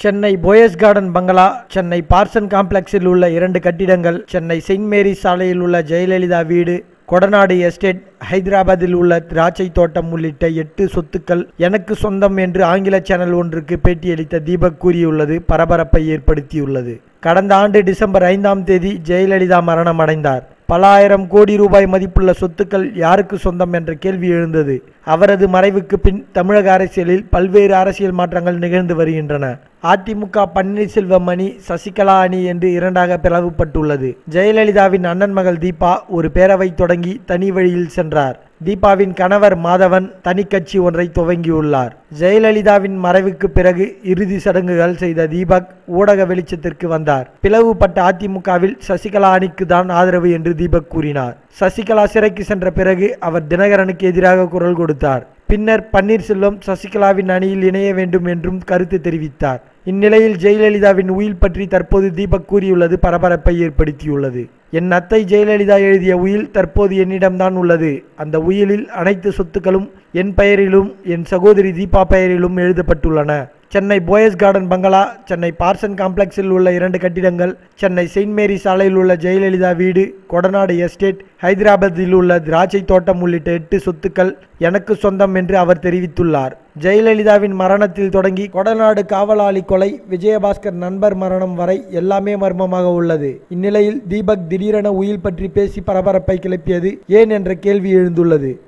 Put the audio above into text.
Chennai Poes garden பங்களா சென்னை பார்சன் காம்ப்ளெக்ஸில் உள்ள இரண்டு கட்டிடங்கள் சென்னை செயின்ட் மேரிஸ் சாலையில் உள்ள ஜெயலலிதா வீடு கொடநாடு எஸ்டேட் ஹைதராபாத்தில் உள்ள திராட்சை தோட்டம் உள்ளிட்ட எட்டு சொத்துக்கள் எனக்கு சொந்தம் என்று ஆங்கில சேனல் ஒன்றுக்கு பேட்டியளித்த தீபக் கூறியுள்ளது பரபரப்பை ஏற்படுத்தியுள்ளது. கடந்த ஆண்டு டிசம்பர் ஐந்தாம் தேதி ஜெயலலிதா மரணம் அடைந்தார். பல ஆயிரம் கோடி ரூபாய் மதிப்புள்ள சொத்துக்கள் யாருக்கு சொந்தம் என்ற கேள்வி எழுந்தது. அவரது மறைவுக்கு பின் தமிழக அரசியலில் பல்வேறு அரசியல் மாற்றங்கள் நிகழ்ந்து வருகின்றன. அதிமுக பன்னீர்செல்வம் அணி சசிகலா அணி என்று இரண்டாக பிளவுபட்டுள்ளது. ஜெயலலிதாவின் அண்ணன் மகள் தீபா ஒரு பேரவை தொடங்கி தனி வழியில் சென்றார். தீபாவின் கணவர் மாதவன் தனிக்கட்சி ஒன்றை துவங்கியுள்ளார். ஜெயலலிதாவின் மறைவுக்கு பிறகு இறுதி சடங்குகள் செய்த தீபக் ஊடக வெளிச்சத்திற்கு வந்தார். பிளவுபட்ட அதிமுகவில் சசிகலா அணிக்கு தான் ஆதரவு என்று தீபக் கூறினார். சசிகலா சிறைக்கு சென்ற பிறகு அவர் தினகரனுக்கு எதிராக குரல் கொடுத்தார். பின்னர் பன்னீர்செல்வம் சசிகலாவின் அணியில் இணைய வேண்டும் என்றும் கருத்து தெரிவித்தார். இந்நிலையில் ஜெயலலிதாவின் உயில் பற்றி தற்போது தீபக் கூறியுள்ளது பரபரப்பை ஏற்படுத்தியுள்ளது. என் அத்தை ஜெயலலிதா எழுதிய உயில் தற்போது என்னிடம்தான் உள்ளது. அந்த உயிலில் அனைத்து சொத்துக்களும் என் பெயரிலும் என் சகோதரி தீபா பெயரிலும் எழுதப்பட்டுள்ளன. சென்னை போயஸ் கார்டன் பங்களா சென்னை பார்சன் காம்ப்ளெக்ஸில் உள்ள இரண்டு கட்டிடங்கள் சென்னை செயின்ட் மேரி சாலையில் உள்ள ஜெயலலிதா வீடு கொடநாடு எஸ்டேட் ஹைதராபாத்தில் உள்ள திராட்சை தோட்டம் உள்ளிட்ட எட்டு சொத்துக்கள் எனக்கு சொந்தம் என்று அவர் தெரிவித்துள்ளார். ஜெயலலிதாவின் மரணத்தில் தொடங்கி கொடநாடு காவலாளி கொலை விஜயபாஸ்கர் நண்பர் மரணம் வரை எல்லாமே மர்மமாக உள்ளது. இந்நிலையில் தீபக் திடீரென உயில் பற்றி பேசி பரபரப்பை கிளப்பியது ஏன் என்ற கேள்வி எழுந்துள்ளது.